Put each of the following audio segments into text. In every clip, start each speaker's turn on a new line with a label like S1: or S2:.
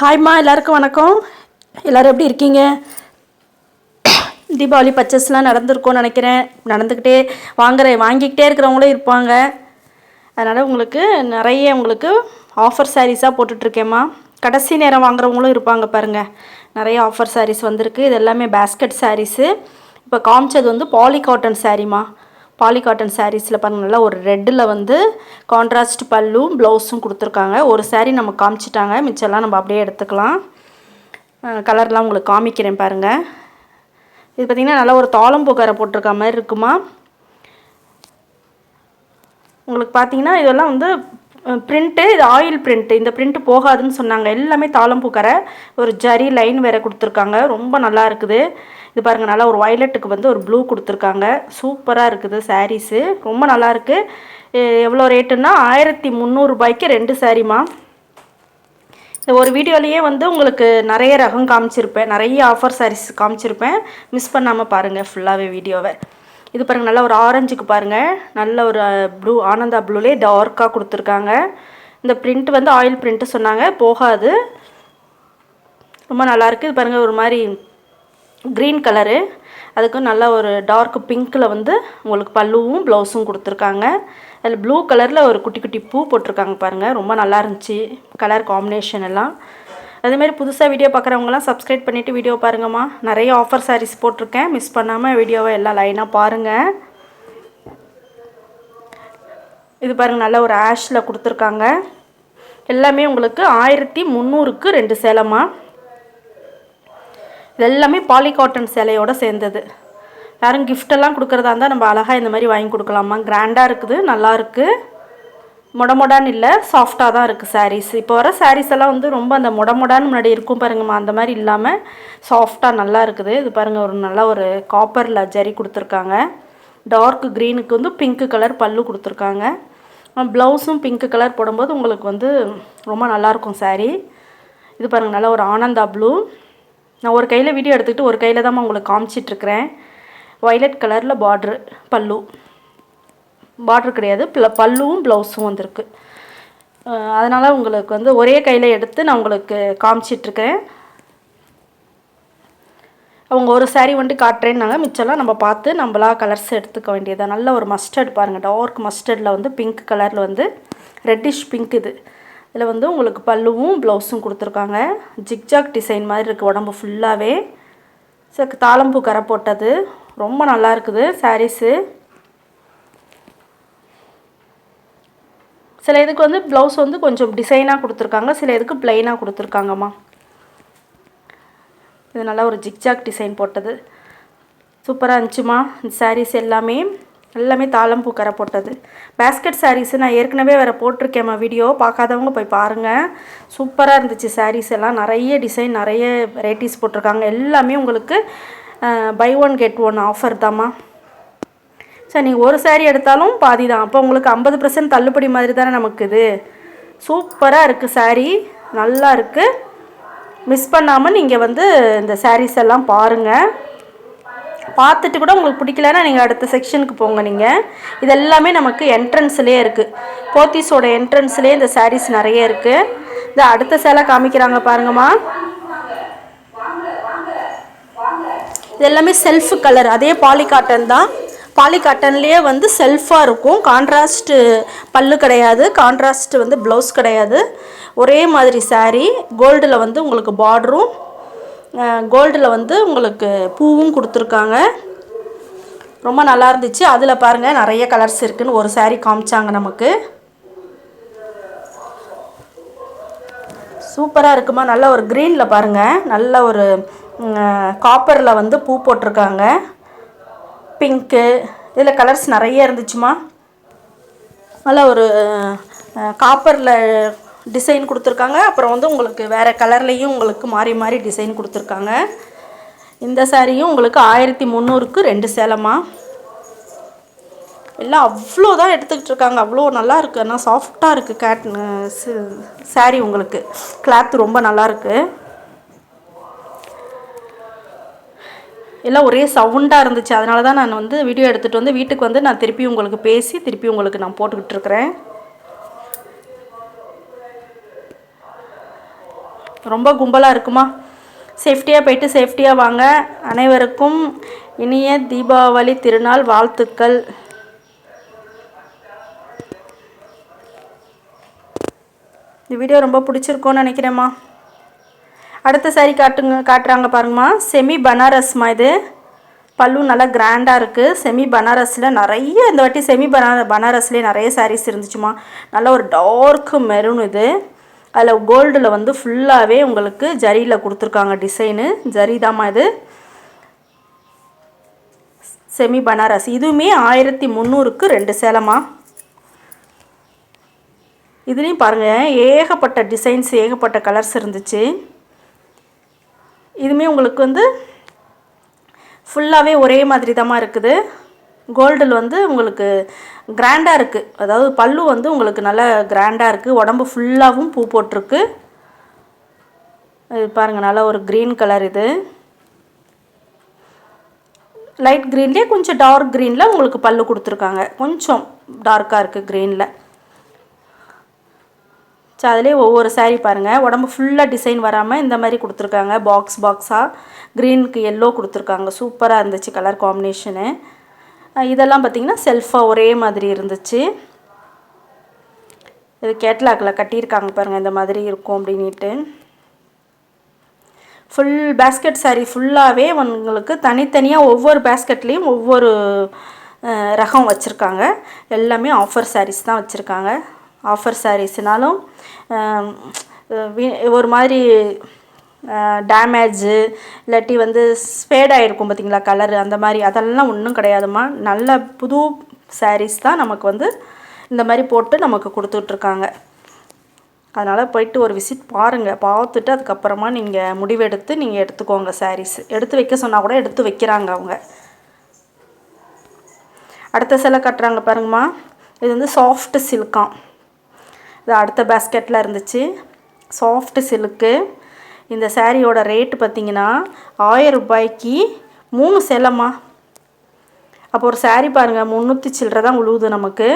S1: ஹாய்மா எல்லாருக்கும் வணக்கம். எல்லோரும் எப்படி இருக்கீங்க? தீபாவளி பர்ச்சேஸ்லாம் நடந்திருக்கும்னு நினைக்கிறேன். நடந்துக்கிட்டே வாங்குற வாங்கிக்கிட்டே இருக்கிறவங்களும் இருப்பாங்க. அதனால் உங்களுக்கு நிறைய உங்களுக்கு ஆஃபர் சாரீஸாக போட்டுட்ருக்கேம்மா கடைசி நேரம் வாங்குறவங்களும் இருப்பாங்க பாருங்கள் நிறைய ஆஃபர் சாரீஸ் வந்திருக்கு. இது எல்லாமே பேஸ்கெட் சாரீஸு இப்போ காமிச்சது வந்து பாலி காட்டன் சாரீம்மா பாலி காட்டன் சாரீஸில் பாருங்கள் நல்லா ஒரு ரெட்டில் வந்து கான்ட்ராஸ்ட் பல்லும் ப்ளவுஸும் கொடுத்துருக்காங்க. ஒரு சாரீ நம்ம காமிச்சிட்டாங்க. மிச்சம்லாம் நம்ம அப்படியே எடுத்துக்கலாம். கலர்லாம் உங்களுக்கு காமிக்கிறேன் பாருங்கள் இது பார்த்திங்கன்னா நல்லா ஒரு தாளம்பூ கரை போட்டிருக்க மாதிரி இருக்குமா? உங்களுக்கு பார்த்தீங்கன்னா இதெல்லாம் வந்து பிரிண்ட்டு இது ஆயில் பிரிண்ட்டு இந்த பிரிண்ட்டு போகாதுன்னு சொன்னாங்க. எல்லாமே தாளம்பூ கரை ஒரு ஜரி லைன் வேறு கொடுத்துருக்காங்க. ரொம்ப நல்லா இருக்குது. இது பாருங்கள் நல்லா ஒரு வயலட்டுக்கு வந்து ஒரு ப்ளூ கொடுத்துருக்காங்க. சூப்பராக இருக்குது சாரீஸு ரொம்ப நல்லாயிருக்கு எவ்வளோ ரேட்டுன்னா ஆயிரத்தி முந்நூறுபாய்க்கு ரெண்டு சாரீமா இந்த ஒரு வீடியோலேயே வந்து உங்களுக்கு நிறைய ரகம் காமிச்சிருப்பேன். நிறைய ஆஃபர் சாரீஸ் காமிச்சிருப்பேன். மிஸ் பண்ணாமல் பாருங்கள் ஃபுல்லாகவே வீடியோவை. இது பாருங்கள் நல்ல ஒரு ஆரஞ்சுக்கு பாருங்கள் நல்ல ஒரு ப்ளூ ஆனந்தா ப்ளூலே டார்க்காக கொடுத்துருக்காங்க. இந்த பிரிண்ட் வந்து ஆயில் பிரிண்ட்டு சொன்னாங்க. போகாது. ரொம்ப நல்லாயிருக்கு இது பாருங்கள் ஒரு மாதிரி க்ரீன் கலரு அதுக்கு நல்ல ஒரு டார்க் பிங்க்கில் வந்து உங்களுக்கு பல்லுவும் ப்ளவுஸும் கொடுத்துருக்காங்க. அதில் ப்ளூ கலரில் ஒரு குட்டி குட்டி பூ போட்டிருக்காங்க பாருங்கள் ரொம்ப நல்லா இருந்துச்சு. கலர் காம்பினேஷன் எல்லாம். அதேமாரி புதுசாக வீடியோ பார்க்குறவங்களாம் சப்ஸ்கிரைப் பண்ணிவிட்டு வீடியோ பாருங்கம்மா. நிறைய ஆஃபர் சாரீஸ் போட்டிருக்கேன். மிஸ் பண்ணாமல் வீடியோவை எல்லாம் லைனாக பாருங்கள் இது பாருங்கள் நல்ல ஒரு ஆஷில் கொடுத்துருக்காங்க. எல்லாமே உங்களுக்கு ஆயிரத்தி முந்நூறுக்கு ரெண்டு சேலமாக எல்லாமே பாலிகாட்டன் சேலையோடு சேர்ந்தது. யாரும் கிஃப்டெல்லாம் கொடுக்குறதா இருந்தால் நம்ம அழகாக இந்த மாதிரி வாங்கி கொடுக்கலாமா? கிராண்டாக இருக்குது நல்லா இருக்குது இல்லை சாஃப்டாக தான் இருக்குது சாரீஸ் இப்போ வர சாரீஸ் எல்லாம் வந்து ரொம்ப அந்த மொடமொடான்னு முன்னாடி இருக்கும் பாருங்கம்மா அந்த மாதிரி இல்லாமல் சாஃப்டாக நல்லா இருக்குது. இது பாருங்கள் ஒரு நல்ல ஒரு காப்பரில் ஜரி கொடுத்துருக்காங்க. டார்க் க்ரீனுக்கு வந்து பிங்க் கலர் பல்லு கொடுத்துருக்காங்க. ப்ளவுஸும் பிங்க் கலர் போடும்போது உங்களுக்கு வந்து ரொம்ப நல்லாயிருக்கும் சாரீ இது பாருங்கள் நல்லா ஒரு ஆனந்தா ப்ளூ நான் ஒரு கையில் வீடியோ எடுத்துக்கிட்டு ஒரு கையில் தான் உங்களுக்கு காமிச்சிட்ருக்கிறேன். வயலட் கலரில் பார்ட்ரு பல்லு. பார்ட்ரு கிடையாது. ப்ள பல்லுவும் ப்ளவுஸும் வந்திருக்கு. அதனால் உங்களுக்கு வந்து ஒரே கையில் எடுத்து நான் உங்களுக்கு காமிச்சிட்ருக்கேன் அவங்க ஒரு சாரீ வந்துட்டு காட்டுறேன்னாங்க. மிச்சம்லாம் நம்ம பார்த்து நம்மளா கலர்ஸ் எடுத்துக்க வேண்டியதாக நல்ல ஒரு மஸ்டர்ட் பாருங்கள் டார்க் மஸ்டர்டில் வந்து பிங்க் கலரில் வந்து ரெட்டிஷ் பிங்க் இது. இதில் வந்து உங்களுக்கு பல்லுவும் ப்ளவுஸும் கொடுத்துருக்காங்க. ஜிக்ஜாக் டிசைன் மாதிரி இருக்குது உடம்பு ஃபுல்லாகவே சரி தாளம்பூ கரை போட்டது. ரொம்ப நல்லா இருக்குது சாரீஸு. சில இதுக்கு வந்து ப்ளவுஸ் வந்து கொஞ்சம் டிசைனாக கொடுத்துருக்காங்க. சில இதுக்கு ப்ளைனாக கொடுத்துருக்காங்கம்மா. இது நல்லா ஒரு ஜிக்ஜாக் டிசைன் போட்டது. சூப்பராக இருந்துச்சுமா இந்த சாரீஸ் எல்லாமே. எல்லாமே தாளம் பூக்கரை போட்டது. பேஸ்கெட் சாரீஸு நான் ஏற்கனவே வேறு போட்டிருக்கேம்மா வீடியோ பார்க்காதவங்க போய் பாருங்கள் சூப்பராக இருந்துச்சு சாரீஸ் எல்லாம். நிறைய டிசைன் நிறைய வெரைட்டிஸ் போட்டிருக்காங்க. எல்லாமே உங்களுக்கு buy one get one offer தாம்மா. சரி நீங்கள் ஒரு சாரீ எடுத்தாலும் பாதி தான். அப்போ உங்களுக்கு ஐம்பது பர்சன்ட் தள்ளுபடி மாதிரி தானே நமக்கு இது. சூப்பராக இருக்குது சாரீ நல்லா இருக்குது மிஸ் பண்ணாமல் நீங்கள் வந்து இந்த சாரீஸ் எல்லாம் பாருங்கள் பார்த்துட்டு கூட உங்களுக்கு பிடிக்கலன்னா நீங்கள் அடுத்த செக்ஷனுக்கு போங்க நீங்கள் இதெல்லாமே நமக்கு என்ட்ரன்ஸ்லேயே இருக்குது போத்தீஸோட என்ட்ரன்ஸ்லேயே இந்த சாரீஸ் நிறைய இருக்குது இந்த அடுத்த சேலை காமிக்கிறாங்க பாருங்கம்மா. இது எல்லாமே செல்ஃப் கலர் அதே பாலிகாட்டன் தான். பாலிகாட்டன்லேயே வந்து செல்ஃபாக இருக்கும். கான்ட்ராஸ்ட்டு பல்லு கிடையாது. கான்ட்ராஸ்ட் வந்து ப்ளவுஸ் கிடையாது. ஒரே மாதிரி சாரீ கோல்டில் வந்து உங்களுக்கு பார்டரும் கோல்டில் வந்து உங்களுக்கு பூவும் கொடுத்துருக்காங்க. ரொம்ப நல்லா இருந்துச்சு. அதில் பாருங்கள் நிறைய கலர்ஸ் இருக்குதுன்னு ஒரு சாரீ காமிச்சாங்க நமக்கு. சூப்பராக இருக்குமா? நல்ல ஒரு க்ரீனில் பாருங்கள் நல்ல ஒரு காப்பரில் வந்து பூ போட்டிருக்காங்க. பிங்க்கு இதில் கலர்ஸ் நிறைய இருந்துச்சுமா? நல்ல ஒரு காப்பரில் டிசைன் கொடுத்துருக்காங்க. அப்புறம் வந்து உங்களுக்கு வேறு கலர்லேயும் உங்களுக்கு மாறி மாறி டிசைன் கொடுத்துருக்காங்க. இந்த சாரியும் உங்களுக்கு ஆயிரத்தி முந்நூறுக்கு ரெண்டு சேலமாக எல்லாம் அவ்வளோ தான் எடுத்துக்கிட்டு இருக்காங்க. அவ்வளோ நல்லா இருக்குது ஆனால் சாஃப்டாக இருக்குது கேட் சாரி உங்களுக்கு. கிளாத் ரொம்ப நல்லா இருக்குது எல்லாம் ஒரே சவுண்டாக இருந்துச்சு. அதனால தான் நான் வந்து வீடியோ எடுத்துகிட்டு வந்து வீட்டுக்கு வந்து நான் திருப்பி உங்களுக்கு பேசி திருப்பி உங்களுக்கு நான் போட்டுக்கிட்டு இருக்கிறேன். ரொம்ப கும்பலாக இருக்குமா? சேஃப்டியாக போயிட்டு சேஃப்டியாக வாங்க. அனைவருக்கும் இனிய தீபாவளி திருநாள் வாழ்த்துக்கள். இந்த வீடியோ ரொம்ப பிடிச்சிருக்கோன்னு நினைக்கிறேம்மா. அடுத்த சாரி காட்டுங்க காட்டுறாங்க பாருங்கம்மா. செமி பனாரஸ்மா இது. பல்லும் நல்லா கிராண்டாக இருக்குது செமி பனாரஸில் நிறைய இந்த வாட்டி செமி பனா பனாரஸ்லேயே நிறைய சாரீஸ் இருந்துச்சுமா நல்ல ஒரு டார்க்கு மெரூன் இது. அதில் கோல்டில் வந்து ஃபுல்லாகவே உங்களுக்கு ஜரியில் கொடுத்துருக்காங்க டிசைனு ஜரி தாம்மா இது. செமி பனாரஸ். இதுவுமே ஆயிரத்தி முந்நூறுக்கு ரெண்டு சேலமா இதுலேயும் பாருங்கள் ஏகப்பட்ட டிசைன்ஸ் ஏகப்பட்ட கலர்ஸ் இருந்துச்சு. இதுவுமே உங்களுக்கு வந்து ஃபுல்லாகவே ஒரே மாதிரி தான் இருக்குது. கோல்டில் வந்து உங்களுக்கு கிராண்டாக இருக்குது அதாவது பல்லு வந்து உங்களுக்கு நல்லா கிராண்டாக இருக்குது உடம்பு ஃபுல்லாகவும் பூ போட்டிருக்கு. இது பாருங்கள் நல்லா ஒரு க்ரீன் கலர் இது. லைட் க்ரீன்லேயே கொஞ்சம் டார்க் க்ரீனில் உங்களுக்கு பல்லு கொடுத்துருக்காங்க. கொஞ்சம் டார்க்காக இருக்குது க்ரீனில் ஸோ அதிலே ஒவ்வொரு சாரீ பாருங்கள் உடம்பு ஃபுல்லாக டிசைன் வராமல் இந்த மாதிரி கொடுத்துருக்காங்க. பாக்ஸ் பாக்ஸாக க்ரீனுக்கு எல்லோ கொடுத்துருக்காங்க. சூப்பராக இருந்துச்சு கலர் காம்பினேஷனு இதெல்லாம் பார்த்திங்கன்னா செல்ஃபாக ஒரே மாதிரி இருந்துச்சு. இது கேட்லாக்கில் கட்டியிருக்காங்க பாருங்கள் இந்த மாதிரி இருக்கும் அப்படின்ட்டு ஃபுல் பேஸ்கெட் சாரீ ஃபுல்லாகவே உங்களுக்கு தனித்தனியாக ஒவ்வொரு பேஸ்கெட்லேயும் ஒவ்வொரு ரகம் வச்சுருக்காங்க. எல்லாமே ஆஃபர் சாரீஸ் தான் வச்சுருக்காங்க. ஆஃபர் சாரீஸ்னாலும் ஒரு மாதிரி டேமேஜு இல்லாட்டி வந்து ஸ்பேட் ஆகிருக்கும் பார்த்திங்களா கலரு அந்த மாதிரி அதெல்லாம் ஒன்றும் கிடையாதுமா நல்ல புது சாரீஸ் தான் நமக்கு வந்து இந்த மாதிரி போட்டு நமக்கு கொடுத்துட்ருக்காங்க. அதனால் போயிட்டு ஒரு விசிட் பாருங்கள் பார்த்துட்டு அதுக்கப்புறமா நீங்கள் முடிவெடுத்து நீங்கள் எடுத்துக்கோங்க சாரீஸ் எடுத்து வைக்க சொன்னால் கூட எடுத்து வைக்கிறாங்க அவங்க. அடுத்த சிலை கட்டுறாங்க பாருங்கம்மா. இது வந்து சாஃப்ட் சில்காம் இது அடுத்த பேஸ்கெட்டில் இருந்துச்சு. சாஃப்ட் சில்க்கு இந்த சேரீயோட ரேட்டு பார்த்திங்கன்னா ஆயிரம் ரூபாய்க்கு மூணு சேலம்மா. அப்போ ஒரு சேரீ பாருங்கள் முந்நூற்றி சில்லற தான் உழுவுது நமக்கு.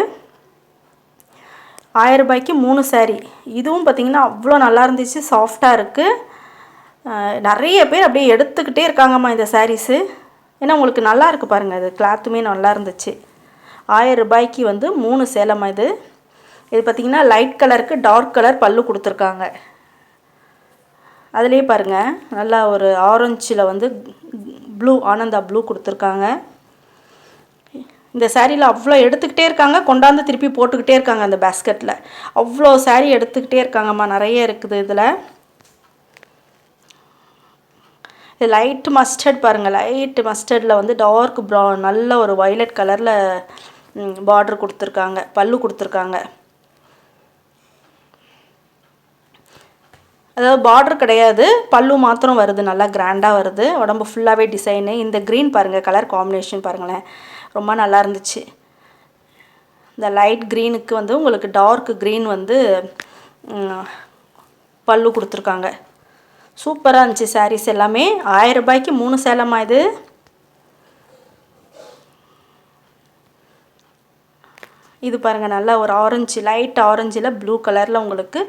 S1: ஆயிரம் ரூபாய்க்கு மூணு சேரீ. இதுவும் பார்த்திங்கன்னா அவ்வளோ நல்லா இருந்துச்சு சாஃப்டாக இருக்குது நிறைய பேர் அப்படியே எடுத்துக்கிட்டே இருக்காங்கம்மா இந்த சாரீஸு ஏன்னா உங்களுக்கு நல்லா இருக்குது பாருங்கள் இது கிளாத்துமே நல்லா இருந்துச்சு. ஆயிரம் ரூபாய்க்கு வந்து மூணு சேலம்மா இது. இது பார்த்திங்கன்னா லைட் கலருக்கு டார்க் கலர் பல்லு கொடுத்துருக்காங்க. அதுலேயே பாருங்கள் நல்லா ஒரு ஆரஞ்சில் வந்து ப்ளூ ஆனந்தா ப்ளூ கொடுத்துருக்காங்க. இந்த சேரீயில் அவ்வளோ எடுத்துக்கிட்டே இருக்காங்க கொண்டாந்து திருப்பி போட்டுக்கிட்டே இருக்காங்க அந்த பேஸ்கெட்டில் அவ்வளோ சேரீ எடுத்துக்கிட்டே இருக்காங்கம்மா நிறைய இருக்குது இதில். இது லைட் மஸ்டர்ட் பாருங்கள் லைட் மஸ்டர்டில் வந்து டார்க் ப்ரௌன் நல்ல ஒரு வைலட் கலரில் பார்டர் கொடுத்துருக்காங்க பல்லு கொடுத்துருக்காங்க. அதாவது பார்டர் கிடையாது. பல்லு மாத்திரம் வருது நல்லா கிராண்டாக வருது. உடம்பு ஃபுல்லாகவே டிசைனு இந்த க்ரீன் பாருங்கள் கலர் காம்பினேஷன் பாருங்களேன். ரொம்ப நல்லா இருந்துச்சு. இந்த லைட் க்ரீனுக்கு வந்து உங்களுக்கு டார்க் க்ரீன் வந்து பல்லு கொடுத்துருக்காங்க. சூப்பராக இருந்துச்சு சாரீஸ் எல்லாமே. ஆயிரம் ரூபாய்க்கு மூணு சேலமாக இது? இது பாருங்கள் நல்லா ஒரு ஆரஞ்சு லைட் ஆரஞ்சில் ப்ளூ கலரில் உங்களுக்கு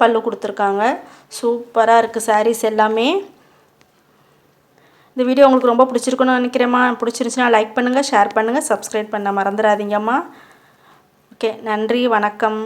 S1: பல்லு கொடுத்துருக்காங்க. சூப்பராக இருக்குது சாரீஸ் எல்லாமே. இந்த வீடியோ உங்களுக்கு ரொம்ப பிடிச்சிருக்குன்னு நினைக்கிறேம்மா. பிடிச்சிருந்துச்சுன்னா லைக் பண்ணுங்கள் ஷேர் பண்ணுங்கள் சப்ஸ்கிரைப் பண்ண மறந்துடாதீங்கம்மா. ஓகே நன்றி வணக்கம்.